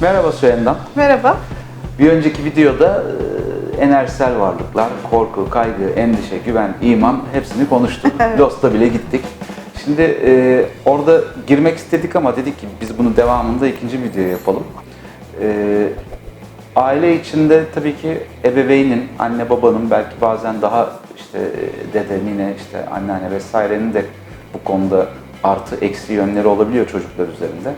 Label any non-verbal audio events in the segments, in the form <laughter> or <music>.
Merhaba Süheyman. Merhaba. Bir önceki videoda e, enerjisel varlıklar, korku, kaygı, endişe, güven, iman hepsini konuştuk. <laughs> Evet. Lost'a bile gittik. Şimdi e, orada girmek istedik ama dedik ki biz bunu devamında ikinci video yapalım. E, aile içinde tabii ki ebeveynin, anne babanın belki bazen daha işte dede, nine, işte anneanne vesairenin de bu konuda artı eksi yönleri olabiliyor çocuklar üzerinde.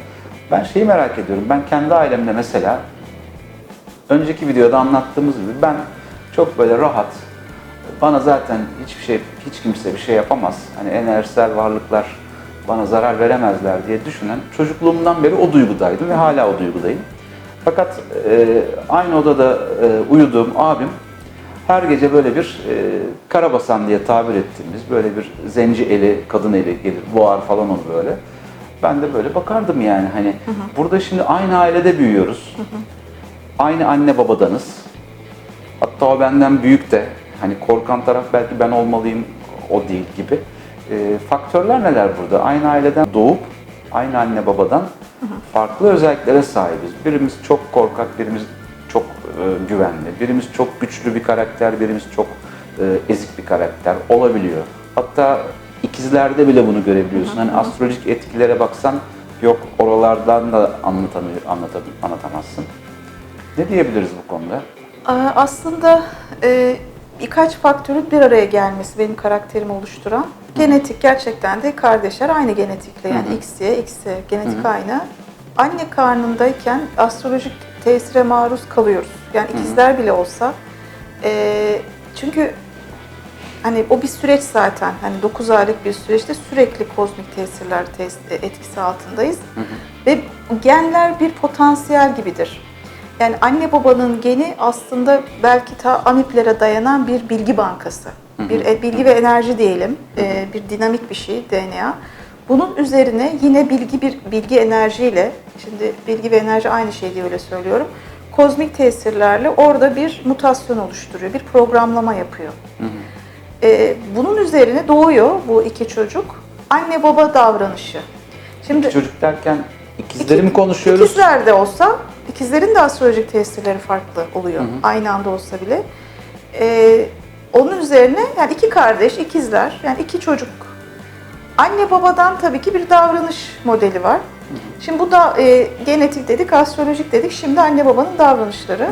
Ben şeyi merak ediyorum. Ben kendi ailemde mesela önceki videoda anlattığımız gibi ben çok böyle rahat, bana zaten hiçbir şey, hiç kimse bir şey yapamaz. Hani enerjisel varlıklar bana zarar veremezler diye düşünen çocukluğumdan beri o duygudaydım ve hala o duygudayım. Fakat e, aynı odada e, uyuduğum abim her gece böyle bir e, karabasan diye tabir ettiğimiz böyle bir zenci eli, kadın eli gelir, boğar falan onu böyle. Ben de böyle bakardım yani hani burada şimdi aynı ailede büyüyoruz. Aynı anne babadanız. Hatta o benden büyük de hani korkan taraf belki ben olmalıyım o değil gibi. E, faktörler neler burada? Aynı aileden doğup aynı anne babadan farklı özelliklere sahibiz. Birimiz çok korkak, birimiz çok e, güvenli, birimiz çok güçlü bir karakter, birimiz çok e, ezik bir karakter olabiliyor. Hatta ikizlerde bile bunu görebiliyorsun. Hani astrolojik etkilere baksan yok oralardan da anlatamıyor, anlatam- anlatamazsın. Ne diyebiliriz bu konuda? Aa, Aslında e, birkaç faktörün bir araya gelmesi benim karakterimi oluşturan. Genetik gerçekten de kardeşler aynı genetikle yani Hı hı. X'ye, X'ye genetik aynı. Anne karnındayken astrolojik tesire maruz kalıyoruz. Yani ikizler bile olsa. E, çünkü hani o bir süreç zaten. Hani 9 aylık bir süreçte sürekli kozmik tesirler tes- etkisi altındayız. Ve genler bir potansiyel gibidir. Yani anne babanın geni aslında belki ta amiplere dayanan bir bilgi bankası. Bir e, bilgi ve enerji diyelim. e, bir dinamik bir şey DNA. Bunun üzerine yine bilgi bir bilgi enerjiyle, şimdi bilgi ve enerji aynı şey diye öyle söylüyorum. Kozmik tesirlerle orada bir mutasyon oluşturuyor, bir programlama yapıyor. E, bunun üzerine doğuyor bu iki çocuk. Anne baba davranışı. Şimdi Çocuk derken ikizleri İki- mi konuşuyoruz? İkizler de olsa, ikizlerin de astrolojik tesirleri farklı oluyor. Aynı anda olsa bile. Ee, onun üzerine yani iki kardeş, ikizler, yani iki çocuk. Anne babadan tabii ki bir davranış modeli var. Şimdi bu da e, genetik dedik, astrolojik dedik. Şimdi anne babanın davranışları.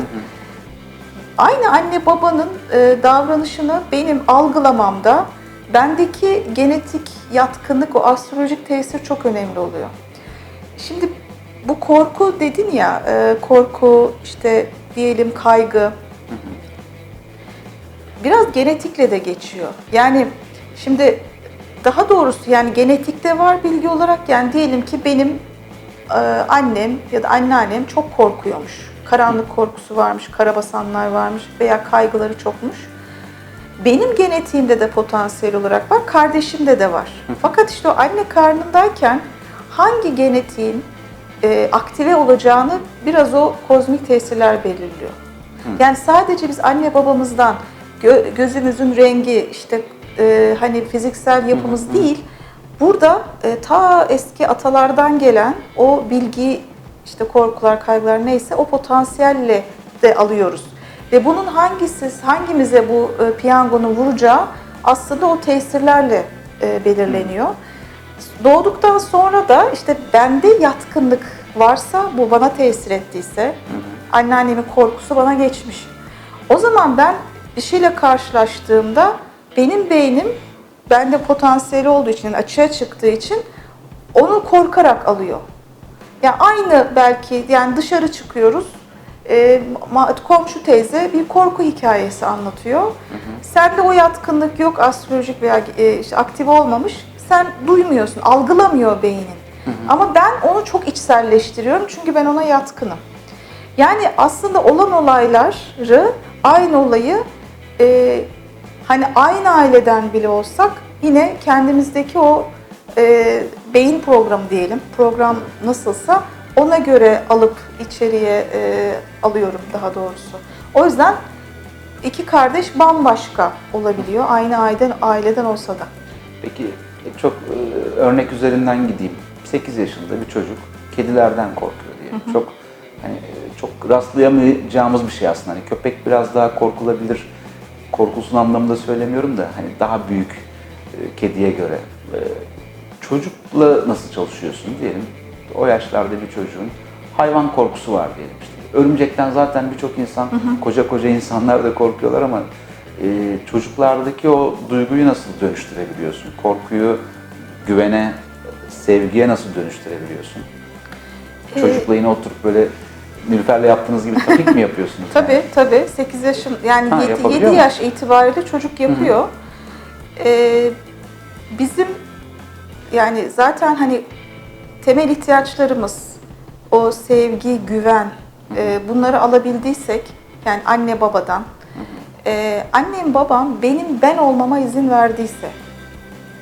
Aynı anne babanın e, davranışını benim algılamamda bendeki genetik yatkınlık, o astrolojik tesir çok önemli oluyor. Şimdi bu korku dedin ya, e, korku işte diyelim kaygı biraz genetikle de geçiyor. Yani şimdi daha doğrusu yani genetikte var bilgi olarak yani diyelim ki benim e, annem ya da anneannem çok korkuyormuş. Karanlık korkusu varmış, karabasanlar varmış veya kaygıları çokmuş. Benim genetiğimde de potansiyel olarak var, kardeşimde de var. Fakat işte o anne karnındayken hangi genetiğin e, aktive olacağını biraz o kozmik tesirler belirliyor. Yani sadece biz anne babamızdan gö- gözümüzün rengi işte e, hani fiziksel yapımız değil. Burada e, ta eski atalardan gelen o bilgi işte korkular, kaygılar neyse o potansiyelle de alıyoruz. Ve bunun hangisi hangimize bu e, piyangonun vuracağı aslında o tesirlerle e, belirleniyor. Doğduktan sonra da işte bende yatkınlık varsa bu bana tesir ettiyse anneannemin korkusu bana geçmiş. O zaman ben bir şeyle karşılaştığımda benim beynim bende potansiyeli olduğu için, açığa çıktığı için onu korkarak alıyor. Yani aynı belki yani dışarı çıkıyoruz. e, ma- komşu teyze bir korku hikayesi anlatıyor. Sende o yatkınlık yok astrolojik veya e, işte aktif olmamış. Sen duymuyorsun, algılamıyor beynin. Ama ben onu çok içselleştiriyorum çünkü ben ona yatkınım. Yani aslında olan olayları, aynı olayı e, hani aynı aileden bile olsak yine kendimizdeki o e, beyin programı diyelim, program nasılsa ona göre alıp içeriye e, alıyorum daha doğrusu. O yüzden iki kardeş bambaşka olabiliyor aynı aileden aileden olsa da. Peki çok e, örnek üzerinden gideyim. 8 yaşında bir çocuk kedilerden korkuyor diye. Çok hani rastlayamayacağımız bir şey aslında. Hani köpek biraz daha korkulabilir. Korkulsun anlamında söylemiyorum da hani daha büyük e, kediye göre. E, çocukla nasıl çalışıyorsun diyelim. O yaşlarda bir çocuğun hayvan korkusu var diyelim işte. Örümcekten zaten birçok insan, koca koca insanlar da korkuyorlar ama e, çocuklardaki o duyguyu nasıl dönüştürebiliyorsun? Korkuyu güvene, sevgiye nasıl dönüştürebiliyorsun? Ee, Çocukla yine oturup böyle Nilüfer'le yaptığınız gibi tapik mi yapıyorsunuz? <laughs> Tabii tabii 8 yaşın yani Ha, 7, yapabiliyor mu? yaş itibariyle çocuk yapıyor. Ee, bizim yani zaten hani temel ihtiyaçlarımız o sevgi, güven e, bunları alabildiysek yani anne babadan e, annem babam benim ben olmama izin verdiyse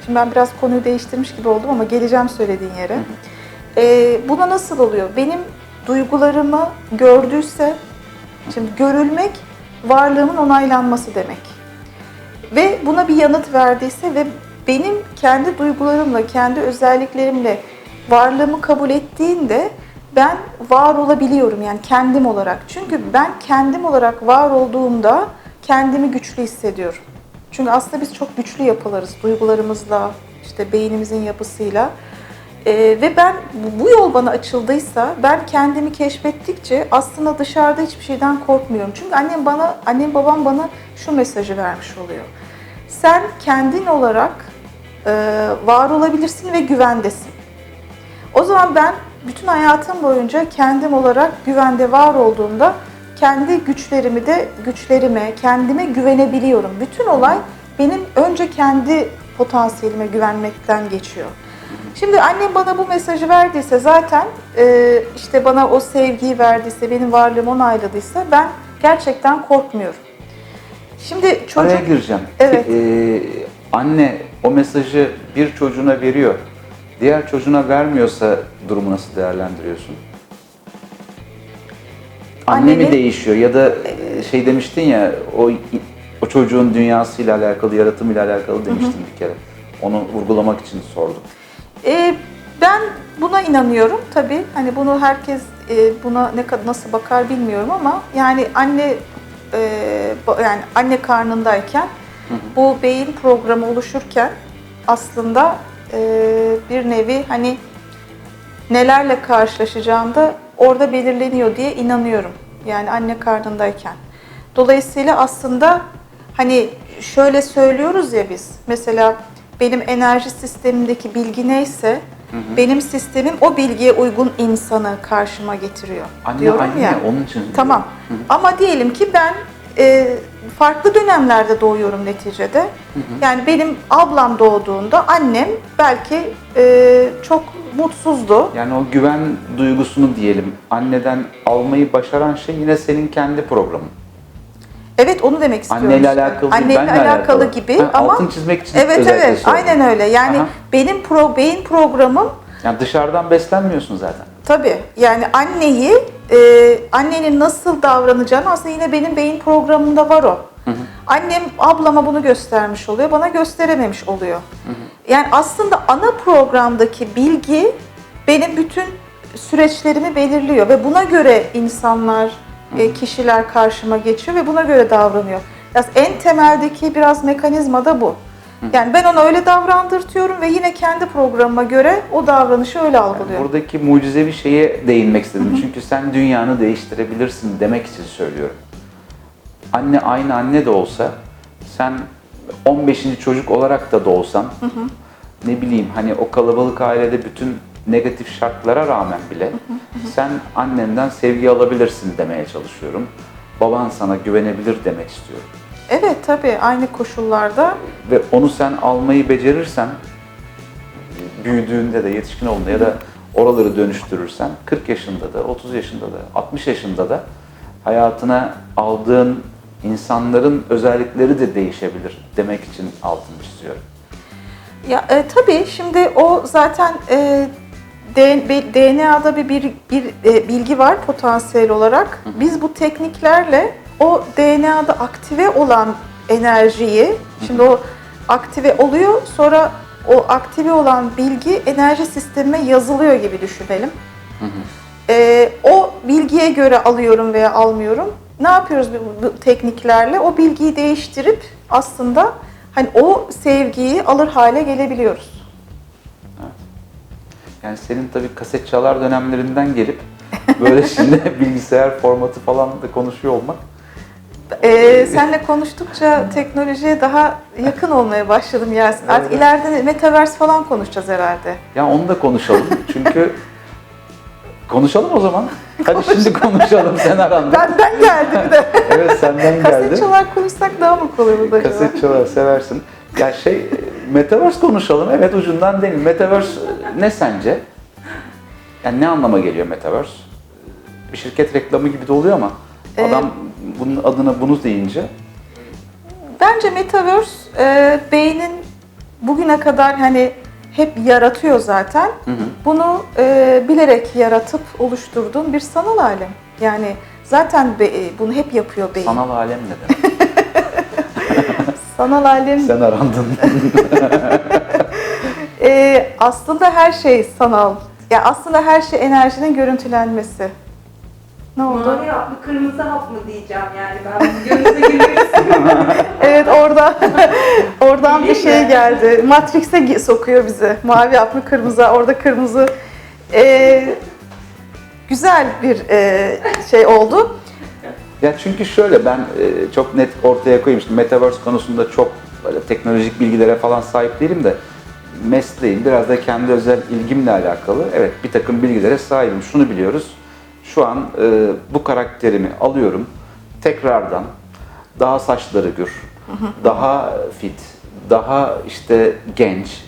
şimdi ben biraz konuyu değiştirmiş gibi oldum ama geleceğim söylediğin yere. E, buna nasıl oluyor? Benim duygularımı gördüyse Şimdi görülmek varlığımın onaylanması demek. Ve buna bir yanıt verdiyse ve benim kendi duygularımla, kendi özelliklerimle varlığımı kabul ettiğinde ben var olabiliyorum yani kendim olarak. Çünkü ben kendim olarak var olduğumda kendimi güçlü hissediyorum. Çünkü aslında biz çok güçlü yapılarız duygularımızla, işte beynimizin yapısıyla. Ee, ve ben bu- yol bana açıldıysa ben kendimi keşfettikçe aslında dışarıda hiçbir şeyden korkmuyorum. Çünkü annem bana, annem babam bana şu mesajı vermiş oluyor. Sen kendin olarak var olabilirsin ve güvendesin. O zaman ben bütün hayatım boyunca kendim olarak güvende var olduğumda kendi güçlerimi de güçlerime, kendime güvenebiliyorum. Bütün olay benim önce kendi potansiyelime güvenmekten geçiyor. Şimdi annem bana bu mesajı verdiyse zaten e, işte bana o sevgiyi verdiyse, benim varlığımı onayladıysa ben gerçekten korkmuyorum. Şimdi çocuk... Araya gireceğim. Evet. Ee, anne o mesajı bir çocuğuna veriyor. Diğer çocuğuna vermiyorsa durumu nasıl değerlendiriyorsun? Anne mi değişiyor ya da e, şey demiştin ya o o çocuğun dünyasıyla alakalı, yaratımıyla alakalı demiştin bir kere. Onu vurgulamak için sordum. E, ben buna inanıyorum tabii. Hani bunu herkes e, buna ne kadar nasıl bakar bilmiyorum ama yani anne e, ba- yani anne karnındayken bu beyin programı oluşurken aslında e, bir nevi hani nelerle karşılaşacağım da orada belirleniyor diye inanıyorum. Yani anne karnındayken. Dolayısıyla aslında hani şöyle söylüyoruz ya biz. Mesela benim enerji sistemimdeki bilgi neyse benim sistemim o bilgiye uygun insanı karşıma getiriyor. Anne diyorum anne ya. onun için. Tamam. Ama diyelim ki ben e, farklı dönemlerde doğuyorum neticede. Yani benim ablam doğduğunda annem belki e, çok mutsuzdu. Yani o güven duygusunu diyelim anneden almayı başaran şey yine senin kendi programın. Evet onu demek istiyorum. Anneyle işte. alakalı Anneyle alakalı, alakalı. gibi Ha, ama altını çizmek için Evet evet söyledim. aynen öyle. Yani Aha. benim pro beyin programım Yani dışarıdan beslenmiyorsun zaten. Tabii yani anneyi, e, annenin nasıl davranacağını aslında yine benim beyin programımda var o. Annem ablama bunu göstermiş oluyor, bana gösterememiş oluyor. Yani aslında ana programdaki bilgi benim bütün süreçlerimi belirliyor ve buna göre insanlar, e, kişiler karşıma geçiyor ve buna göre davranıyor. Biraz en temeldeki biraz mekanizma da bu. Yani ben ona öyle davrandırtıyorum ve yine kendi programıma göre o davranışı öyle algılıyorum. Buradaki mucizevi şeye değinmek istedim. Çünkü sen dünyanı değiştirebilirsin demek için söylüyorum. Anne aynı anne de olsa, sen 15. çocuk olarak da doğsan, ne bileyim hani o kalabalık ailede bütün negatif şartlara rağmen bile sen annenden sevgi alabilirsin demeye çalışıyorum. Baban sana güvenebilir demek istiyorum. Evet tabii aynı koşullarda Ve onu sen almayı becerirsen, büyüdüğünde de yetişkin olduğunda ya da oraları dönüştürürsen 40 yaşında da, 30 yaşında da, 60 yaşında da hayatına aldığın insanların özellikleri de değişebilir demek için altını çiziyorum. ya e, tabii şimdi o zaten e, DNA'da bir, bir, bir e, bilgi var potansiyel olarak. Biz bu tekniklerle o DNA'da aktive olan enerjiyi şimdi o aktive oluyor sonra o aktive olan bilgi enerji sistemine yazılıyor gibi düşünelim. Ee, o bilgiye göre alıyorum veya almıyorum. Ne yapıyoruz bu, bu tekniklerle? O bilgiyi değiştirip aslında hani o sevgiyi alır hale gelebiliyoruz. Yani senin tabii kaset çalar dönemlerinden gelip böyle şimdi <laughs> bilgisayar formatı falan da konuşuyor olmak Ee, senle konuştukça teknolojiye daha yakın olmaya başladım Yasin. Artık Evet. ileride metaverse falan konuşacağız herhalde. Ya onu da konuşalım. <laughs> Çünkü konuşalım o zaman. Hadi şimdi konuşalım sen aranda. Benden geldi bir de. <laughs> Evet senden geldi. çalar konuşsak daha mı kolay olur acaba? Kaset çalar seversin. Ya şey Metaverse konuşalım. Evet ucundan değil. Metaverse ne sence? Yani ne anlama geliyor Metaverse? Bir şirket reklamı gibi de oluyor ama Ee, adam bunun adına bunu deyince Bence Metaverse e, beynin bugüne kadar hani hep yaratıyor zaten. hı hı. Bunu e, bilerek yaratıp oluşturduğun bir sanal alem. Yani zaten be- e, bunu hep yapıyor beyin. sanal alem ne demek? <laughs> Sanal alem Sen arandın. <laughs> e, aslında her şey sanal. Ya aslında her şey enerjinin görüntülenmesi. Ne oldu? Mavi hap mı kırmızı hap mı diyeceğim yani ben gönlünüze gülüyorum. <laughs> Evet orada <laughs> oradan bir şey geldi. Matrix'e sokuyor bizi. Mavi yapma kırmızı, orada kırmızı. Ee, güzel bir e, şey oldu. Ya çünkü şöyle ben e, çok net ortaya koyayım. Şimdi Metaverse konusunda çok böyle teknolojik bilgilere falan sahip değilim de mesleğim biraz da kendi özel ilgimle alakalı. Evet bir takım bilgilere sahibim. Şunu biliyoruz. Şu an e, bu karakterimi alıyorum. Tekrardan daha saçları gür, daha fit, daha işte genç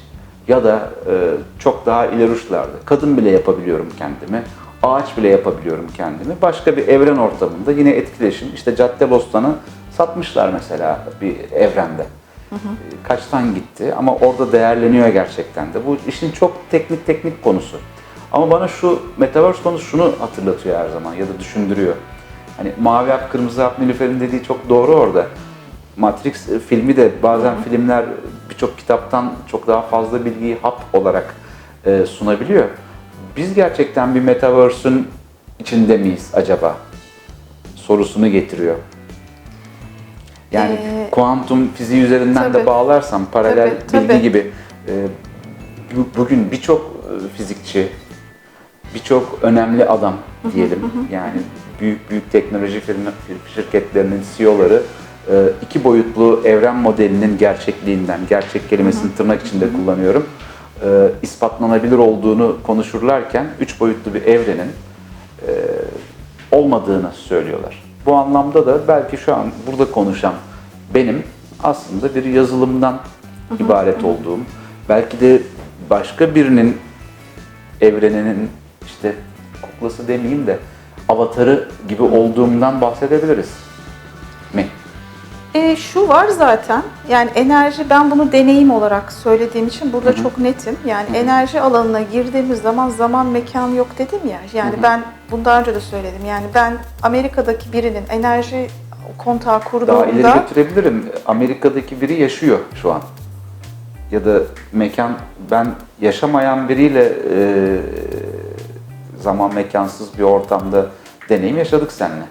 ya da e, çok daha ileri uçlarda. Kadın bile yapabiliyorum kendimi. Ağaç bile yapabiliyorum kendimi. Başka bir evren ortamında yine etkileşim. İşte Cadde Bostan'ı satmışlar mesela bir evrende. Kaçtan gitti ama orada değerleniyor gerçekten de. Bu işin çok teknik teknik konusu. Ama bana şu Metaverse konusu şunu hatırlatıyor her zaman ya da düşündürüyor. Hani mavi hap, kırmızı hap Nilüfer'in dediği çok doğru orada. Matrix e, filmi de bazen filmler birçok kitaptan çok daha fazla bilgiyi hap olarak e, sunabiliyor. Biz gerçekten bir Metaverse'ün içinde miyiz acaba? Sorusunu getiriyor. Yani Ee, kuantum fiziği üzerinden tabii. de bağlarsam paralel Tabii, bilgi tabii. gibi e, bu- bugün birçok e, fizikçi, birçok önemli adam diyelim. yani büyük büyük teknoloji firma, şirketlerinin CEO'ları e, iki boyutlu evren modelinin gerçekliğinden, gerçek kelimesini tırnak içinde kullanıyorum, e, ispatlanabilir olduğunu konuşurlarken üç boyutlu bir evrenin e, olmadığını söylüyorlar. Bu anlamda da belki şu an burada konuşan benim aslında bir yazılımdan ibaret olduğum, belki de başka birinin evreninin işte kuklası demeyeyim de avatarı gibi olduğumdan bahsedebiliriz mi? E, şu var zaten, yani enerji, ben bunu deneyim olarak söylediğim için burada çok netim. Yani enerji alanına girdiğimiz zaman zaman mekan yok dedim ya. Yani ben bunu daha önce de söyledim. Yani ben Amerika'daki birinin enerji kontağı Daha ileri götürebilirim. Amerika'daki biri yaşıyor şu an. Ya da mekan, ben yaşamayan biriyle e, zaman mekansız bir ortamda deneyim yaşadık seninle.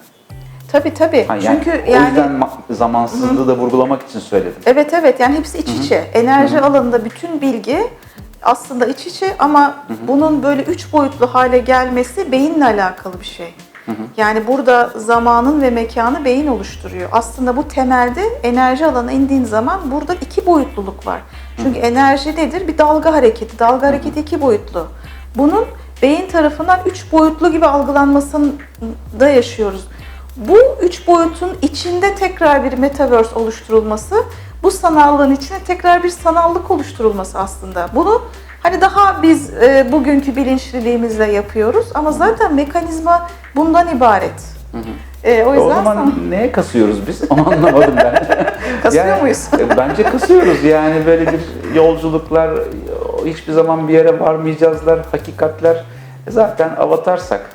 tabii tabii. Ha, yani, Çünkü o yani yüzden ma- zamansızlığı da vurgulamak için söyledim. Evet evet yani hepsi iç içe. Enerji alanında bütün bilgi aslında iç içe ama bunun böyle üç boyutlu hale gelmesi beyinle alakalı bir şey. Yani burada zamanın ve mekanı beyin oluşturuyor. Aslında bu temelde enerji alanına indiğin zaman burada iki boyutluluk var. Çünkü enerji nedir? Bir dalga hareketi. Dalga hareketi iki boyutlu. Bunun beyin tarafından üç boyutlu gibi algılanmasında yaşıyoruz. Bu üç boyutun içinde tekrar bir metaverse oluşturulması, bu sanallığın içine tekrar bir sanallık oluşturulması aslında. Bunu hani daha biz e, bugünkü bilinçliliğimizle yapıyoruz ama zaten mekanizma bundan ibaret. E, o O yüzden zaman sana- neye kasıyoruz biz? Onu anlamadım ben. <laughs> Kasıyor Yani, muyuz? e, Bence kasıyoruz. Yani böyle bir yolculuklar, hiçbir zaman bir yere varmayacağızlar, hakikatler. E, Zaten avatarsak.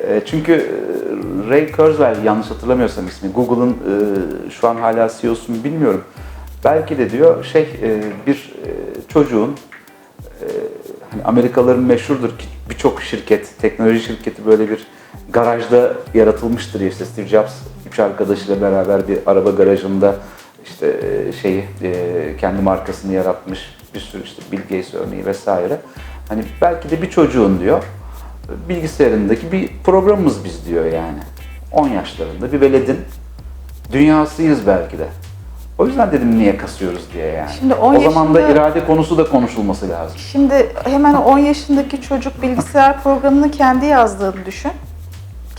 E, Çünkü e, Ray Kurzweil yanlış hatırlamıyorsam ismi, Google'ın e, şu an hala CEO'su mu bilmiyorum. Belki de diyor şey e, bir e, çocuğun e, hani Amerikalıların meşhurdur ki birçok şirket, teknoloji şirketi böyle bir garajda yaratılmıştır ya işte Steve Jobs üç arkadaşıyla beraber bir araba garajında işte e, şeyi e, kendi markasını yaratmış bir sürü işte Bill Gates örneği vesaire. Hani belki de bir çocuğun diyor bilgisayarındaki bir programımız biz diyor yani. 10 yaşlarında bir veledin dünyasıyız belki de. O yüzden dedim niye kasıyoruz diye yani. Şimdi 10 o zaman da irade konusu da konuşulması lazım. Şimdi hemen 10 yaşındaki çocuk bilgisayar programını kendi yazdığını düşün.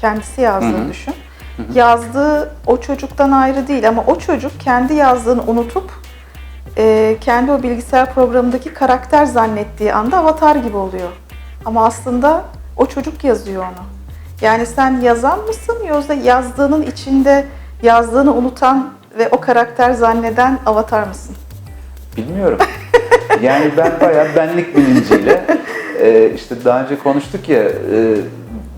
Kendisi yazdığını Hı hı. düşün. Yazdığı o çocuktan ayrı değil ama o çocuk kendi yazdığını unutup e, kendi o bilgisayar programındaki karakter zannettiği anda avatar gibi oluyor. Ama aslında o çocuk yazıyor onu. Yani sen yazan mısın yoksa yazdığının içinde yazdığını unutan ve o karakter zanneden avatar mısın? Bilmiyorum. yani ben bayağı benlik bilinciyle e, işte daha önce konuştuk ya e,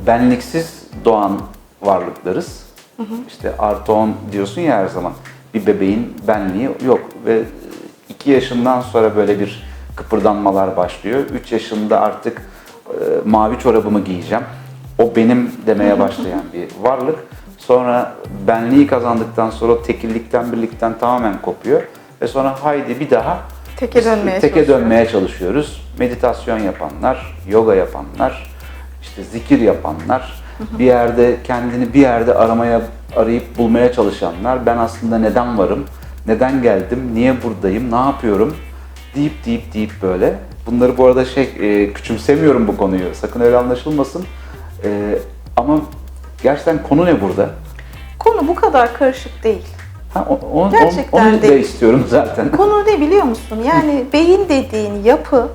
benliksiz doğan varlıklarız. İşte artı 10 diyorsun ya her zaman. Bir bebeğin benliği yok ve 2 yaşından sonra böyle bir kıpırdanmalar başlıyor. 3 yaşında artık e, mavi çorabımı giyeceğim. O benim demeye başlayan bir varlık. Sonra benliği kazandıktan sonra o tekillikten birlikten tamamen kopuyor. Ve sonra haydi bir daha Teke dönmeye teke dönmeye çalışıyoruz. Meditasyon yapanlar, yoga yapanlar, işte zikir yapanlar, bir yerde kendini bir yerde aramaya arayıp bulmaya çalışanlar, ben aslında neden varım, neden geldim, niye buradayım, ne yapıyorum deyip deyip deyip böyle. Bunları bu arada şey e, küçümsemiyorum bu konuyu. Sakın öyle anlaşılmasın. E, ama gerçekten konu ne burada? Konu bu kadar karışık değil. Ha, o- o- onu, Gerçekten onu da değil. istiyorum <laughs> zaten. Konu ne biliyor musun? Yani beyin dediğin yapı,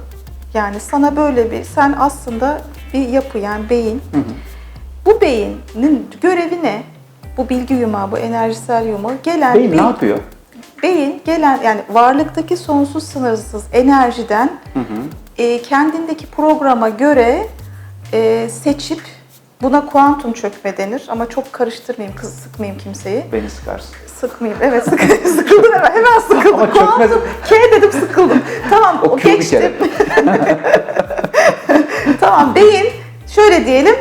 yani sana böyle bir, sen aslında bir yapı yani beyin. Bu beynin görevi ne? Bu bilgi yumağı, bu enerjisel yumağı gelen Beyin ne bir- yapıyor? beyin gelen yani varlıktaki sonsuz sınırsız enerjiden e, kendindeki programa göre e, seçip buna kuantum çökme denir ama çok karıştırmayayım, kız sıkmayayım kimseyi. Beni sıkarsın. Sıkmayayım. Evet sık <laughs> sıkıldım hemen. Hemen sıkıldım. Ama çökmez. Kuantum K dedim sıkıldım. Tamam O o Q bir geçti. <laughs> tamam beyin şöyle diyelim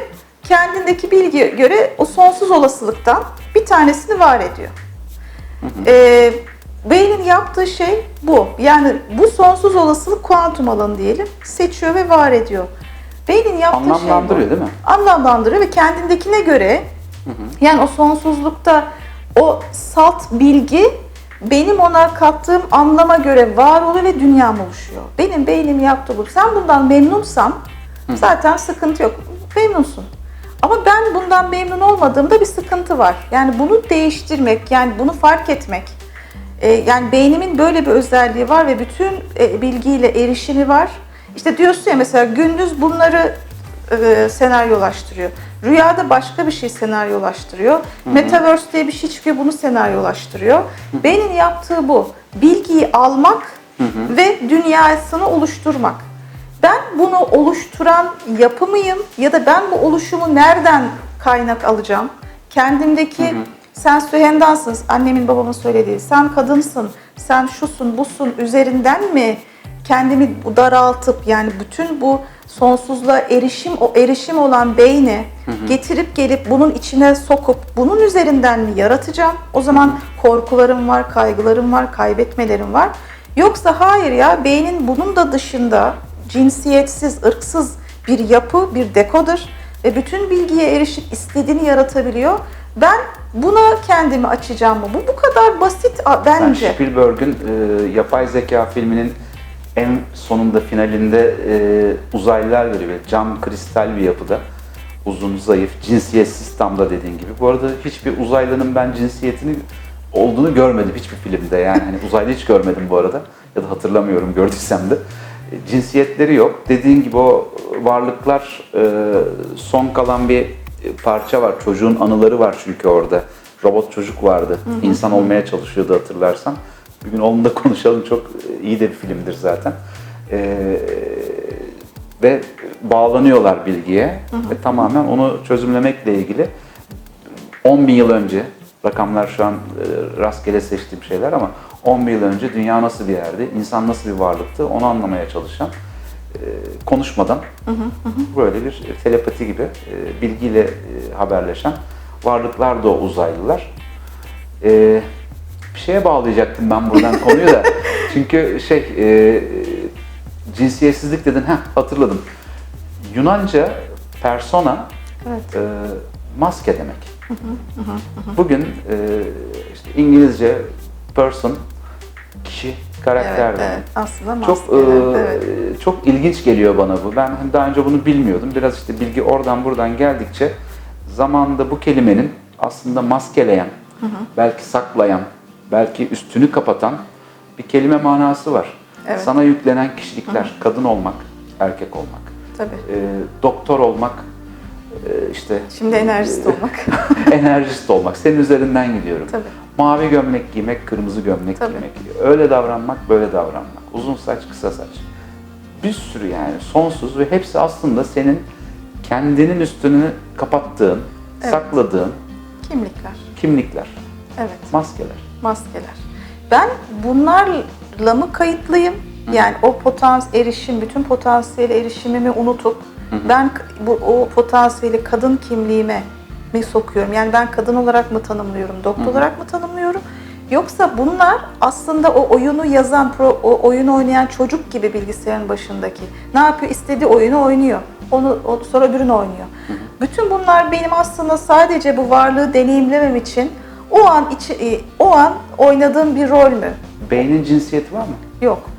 kendindeki bilgiye göre o sonsuz olasılıktan bir tanesini var ediyor. Ee, beynin yaptığı şey bu. Yani bu sonsuz olasılık kuantum alanı diyelim. Seçiyor ve var ediyor. Beynin yaptığı şey bu Anlamlandırıyor değil mi? anlamlandırıyor ve kendindekine göre yani o sonsuzlukta o salt bilgi benim ona kattığım anlama göre var oluyor ve dünyam oluşuyor. Benim beynim yaptığı bu. Sen bundan memnunsan zaten sıkıntı yok. Memnunsun. Ama ben bundan memnun olmadığımda bir sıkıntı var. Yani bunu değiştirmek, yani bunu fark etmek. e, yani beynimin böyle bir özelliği var ve bütün e, bilgiyle erişimi var. İşte diyorsun ya mesela gündüz bunları e, senaryolaştırıyor. Rüyada başka bir şey senaryolaştırıyor. Metaverse diye bir şey çıkıyor bunu senaryolaştırıyor. Beynin yaptığı bu. Bilgiyi almak ve dünyasını oluşturmak. Ben bunu oluşturan yapı mıyım ya da ben bu oluşumu nereden kaynak alacağım? Kendimdeki sen Sühendan'sın, annemin babamın söylediği, sen kadınsın, sen şusun, busun üzerinden mi kendimi daraltıp yani bütün bu sonsuzluğa erişim o erişim olan beyni getirip gelip bunun içine sokup bunun üzerinden mi yaratacağım? O zaman korkularım var, kaygılarım var, kaybetmelerim var. Yoksa hayır ya beynin bunun da dışında cinsiyetsiz, ırksız bir yapı, bir dekodur ve bütün bilgiye erişip istediğini yaratabiliyor. Ben buna kendimi açacağım mı? Bu bu kadar basit a- Ben bence. Spielberg'ün e, yapay zeka filminin en sonunda finalinde e, uzaylılar. Böyle Cam kristal bir yapıda. Uzun, zayıf, cinsiyetsiz tam da dediğin gibi. Bu arada hiçbir uzaylının ben cinsiyetini olduğunu görmedim hiçbir filmde. Yani hani uzaylı hiç görmedim bu arada. Ya da hatırlamıyorum gördüysem de. E, cinsiyetleri yok. Dediğin gibi o varlıklar e, son kalan bir parça var. Çocuğun anıları var çünkü orada. Robot çocuk vardı. İnsan olmaya çalışıyordu hatırlarsan. Bir gün onunla da <laughs> konuşalım. Çok iyi de bir filmdir zaten. E, ve bağlanıyorlar bilgiye ve tamamen onu çözümlemekle ilgili 10 bin yıl önce, rakamlar şu an e, rastgele seçtiğim şeyler ama 10 bin yıl önce dünya nasıl bir yerdi, insan nasıl bir varlıktı onu anlamaya çalışan konuşmadan böyle bir telepati gibi e, bilgiyle e, haberleşen varlıklar da o uzaylılar. E, bir şeye bağlayacaktım ben buradan konuyu da. <laughs> Çünkü şey e, cinsiyetsizlik dedin, heh, hatırladım. Yunanca persona Evet. e, maske demek. Bugün e, işte İngilizce person kişi, karakter Evet, evet. Aslında Çok e, evet. çok ilginç geliyor bana bu. Ben hani daha önce bunu bilmiyordum. Biraz işte bilgi oradan buradan geldikçe zamanında bu kelimenin aslında maskeleyen, belki saklayan, belki üstünü kapatan bir kelime manası var. Evet. Sana yüklenen kişilikler, kadın olmak, erkek olmak, Tabii. e, doktor olmak, e, işte Şimdi enerjist <laughs> olmak. enerjist olmak. Senin üzerinden gidiyorum. Tabii. Mavi gömlek giymek, kırmızı gömlek Tabii. giymek. Öyle davranmak, böyle davranmak. Uzun saç, kısa saç. Bir sürü yani sonsuz ve hepsi aslında senin kendinin üstünü kapattığın, Evet. sakladığın Kimlikler. kimlikler, Evet. maskeler. maskeler. Ben bunlarla mı kayıtlıyım? Yani o potans erişim, bütün potansiyel erişimimi unutup ben k- bu o potansiyeli kadın kimliğime mi sokuyorum? Yani ben kadın olarak mı tanımlıyorum, doktor olarak mı tanımlıyorum? Yoksa bunlar aslında o oyunu yazan, pro, o oyunu oynayan çocuk gibi bilgisayarın başındaki. Ne yapıyor? İstediği oyunu oynuyor. Onu, sonra öbürünü oynuyor. Bütün bunlar benim aslında sadece bu varlığı deneyimlemem için o an içi, e, o an oynadığım bir rol mü? Beynin cinsiyeti var mı? Yok.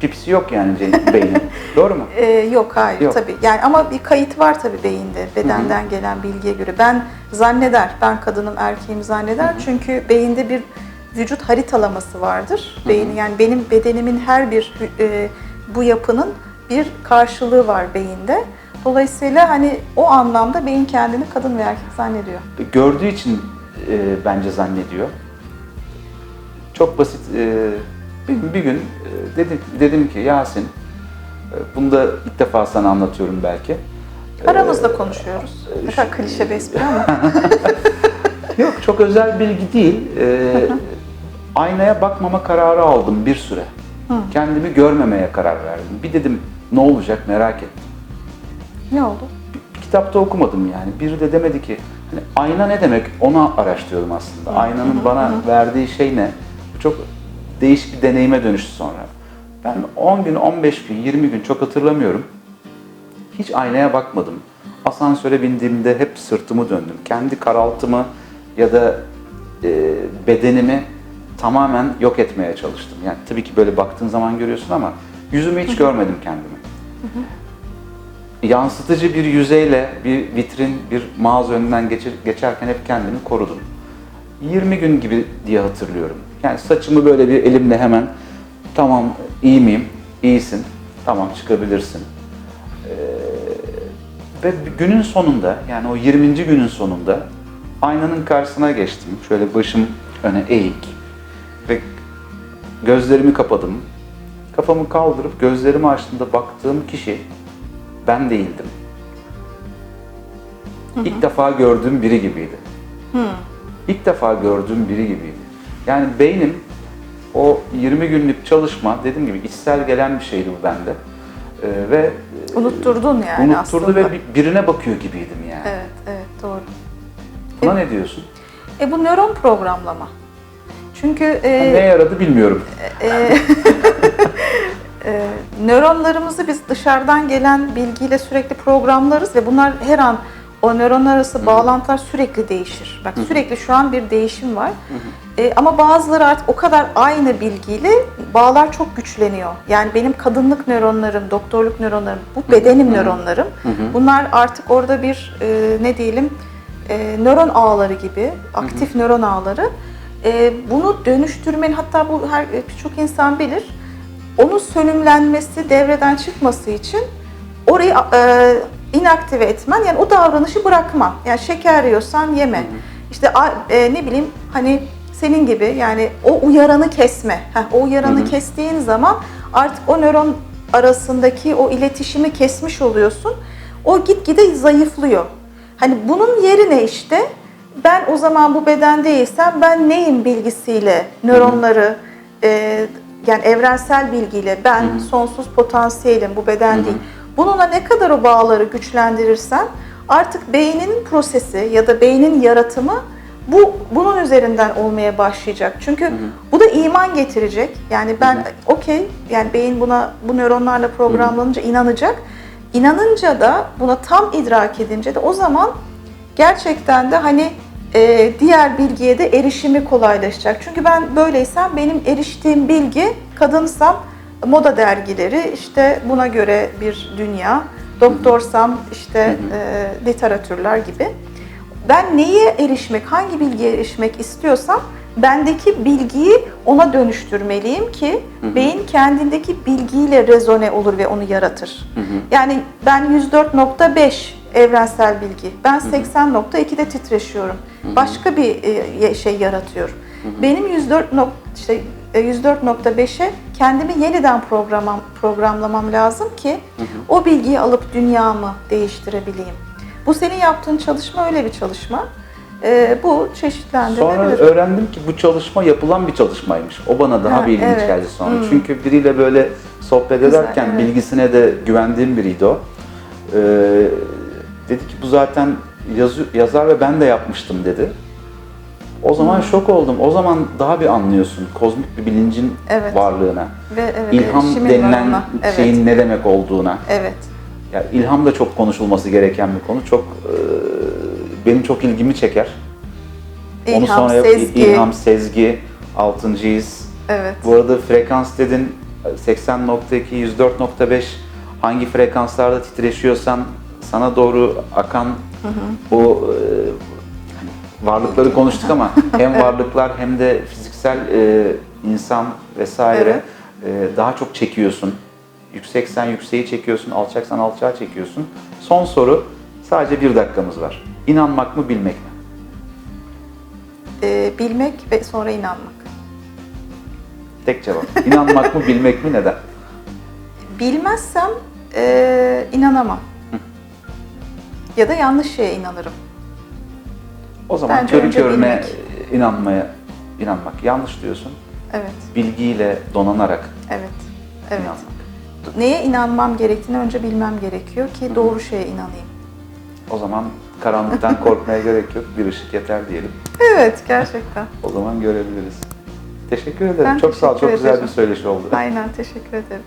Pipsi yok yani beynin. <laughs> Doğru mu? Ee, yok hayır Yok. tabii. Yani ama bir kayıt var tabii beyinde bedenden gelen bilgiye göre. Ben zanneder, ben kadınım erkeğim zanneder. Çünkü beyinde bir vücut haritalaması vardır. Beyin yani benim bedenimin her bir e, bu yapının bir karşılığı var beyinde. Dolayısıyla hani o anlamda beyin kendini kadın ve erkek zannediyor. Gördüğü için e, bence zannediyor. Çok basit. E, bir, bir gün e, dedim, dedim ki Yasin, e, bunu da ilk defa sana anlatıyorum belki. E, Aramızda konuşuyoruz. Ne kadar klişe bir espri ama. <laughs> Yok çok özel bilgi değil. E, aynaya bakmama kararı aldım bir süre. Kendimi görmemeye karar verdim. Bir dedim ne olacak merak ettim. ne oldu? Bir, bir kitapta okumadım yani. Biri de demedi ki hani ayna ne demek onu araştırıyordum aslında. Aynanın bana verdiği şey ne? Bu çok değişik bir deneyime dönüştü sonra. Ben 10 gün, 15 gün, 20 gün çok hatırlamıyorum. Hiç aynaya bakmadım. Asansöre bindiğimde hep sırtımı döndüm. Kendi karaltımı ya da e, bedenimi tamamen yok etmeye çalıştım. Yani tabii ki böyle baktığın zaman görüyorsun ama yüzümü hiç görmedim kendimi. Yansıtıcı bir yüzeyle bir vitrin, bir mağaza önünden geçir, geçerken hep kendimi korudum. 20 gün gibi diye hatırlıyorum. Yani saçımı böyle bir elimle hemen tamam iyi miyim? İyisin. Tamam çıkabilirsin. Ve günün sonunda yani o 20. günün sonunda aynanın karşısına geçtim. Şöyle başım öne eğik ve gözlerimi kapadım. Kafamı kaldırıp gözlerimi açtığımda baktığım kişi ben değildim. İlk defa gördüğüm biri gibiydi. İlk defa gördüğüm biri gibiydi. Yani beynim o 20 günlük çalışma dediğim gibi içsel gelen bir şeydi bu bende. Ee, ve Unutturdun yani unutturdu aslında. ve bir- birine bakıyor gibiydim yani. Evet, evet doğru. Buna ne diyorsun? E bu nöron programlama. Çünkü e, Ne yaradı bilmiyorum. e, <laughs> e, nöronlarımızı biz dışarıdan gelen bilgiyle sürekli programlarız ve bunlar her an o nöron arası bağlantılar sürekli değişir. Bak sürekli şu an bir değişim var. E, ama bazıları artık o kadar aynı bilgiyle bağlar çok güçleniyor. Yani benim kadınlık nöronlarım, doktorluk nöronlarım, bu bedenim nöronlarım. Bunlar artık orada bir e, ne diyelim e, nöron ağları gibi, aktif nöron ağları. E, bunu dönüştürmenin hatta bu her e, birçok insan bilir. Onun sönümlenmesi, devreden çıkması için orayı e, inaktive etmen yani o davranışı bırakman. Yani şeker yiyorsan yeme. İşte a- e, ne bileyim hani senin gibi yani o uyaranı kesme. Heh, o uyaranı kestiğin zaman artık o nöron arasındaki o iletişimi kesmiş oluyorsun. O gitgide zayıflıyor. Hani bunun yerine işte ben o zaman bu beden değilsem ben neyim bilgisiyle nöronları e, yani evrensel bilgiyle ben sonsuz potansiyelim bu beden değil. Bununla ne kadar o bağları güçlendirirsen artık beynin prosesi ya da beynin yaratımı bu bunun üzerinden olmaya başlayacak. Çünkü bu da iman getirecek. Yani ben okey yani beyin buna bu nöronlarla programlanınca inanacak. İnanınca da buna tam idrak edince de o zaman gerçekten de hani e, diğer bilgiye de erişimi kolaylaşacak. Çünkü ben böyleysem benim eriştiğim bilgi kadınsam moda dergileri işte buna göre bir dünya, doktorsam işte e, literatürler gibi. Ben neye erişmek, hangi bilgiye erişmek istiyorsam bendeki bilgiyi ona dönüştürmeliyim ki beyin kendindeki bilgiyle rezone olur ve onu yaratır. Yani ben 104.5 evrensel bilgi, ben 80.2'de titreşiyorum. Başka bir e, şey yaratıyorum. Benim 104 nok- işte e, 104.5'e kendimi yeniden programam, programlamam lazım ki o bilgiyi alıp dünyamı değiştirebileyim. Bu senin yaptığın çalışma öyle bir çalışma. E, bu Sonra çeşitlendirilebilir. öğrendim ki bu çalışma yapılan bir çalışmaymış. O bana daha Ha, bir ilginç evet. geldi sonra. Hmm. Çünkü biriyle böyle sohbet Güzel, ederken evet. bilgisine de güvendiğim biriydi o. Ee, dedi ki bu zaten yazı, yazar ve ben de yapmıştım dedi. O zaman Hmm. şok oldum. O zaman daha bir anlıyorsun kozmik bir bilincin Evet. varlığına. Ve evet, İlham denilen ona. Evet. şeyin ne demek olduğuna. Evet. Ya ilham da çok konuşulması gereken bir konu. Çok e, benim çok ilgimi çeker. Onu İlham, sonra yap- sezgi. ilham, sezgi, altıncıyız. Evet. Bu arada frekans dedin 80.2, 104.5 hangi frekanslarda titreşiyorsan sana doğru akan o e, varlıkları konuştuk ama <laughs> hem varlıklar hem de fiziksel e, insan vesaire e, daha çok çekiyorsun. Yükseksen yükseği çekiyorsun, alçaksan alçağı çekiyorsun. Son soru, sadece bir dakikamız var. İnanmak mı, bilmek mi? Ee, bilmek ve sonra inanmak. Tek cevap. İnanmak mı, bilmek mi, neden? Bilmezsem ee, inanamam. Ya da yanlış şeye inanırım. O zaman Bence körü körüne bilmek. inanmaya, inanmak. Yanlış diyorsun. Evet, Bilgiyle donanarak evet, evet. inanmak. Neye inanmam gerektiğini önce bilmem gerekiyor ki doğru şeye inanayım. O zaman karanlıktan <laughs> korkmaya gerek yok. Bir ışık yeter diyelim. Evet, gerçekten. O zaman görebiliriz. Teşekkür ederim. Ben çok sağ ol. Çok teşekkür güzel ederim. bir söyleşi oldu. Aynen, teşekkür ederim.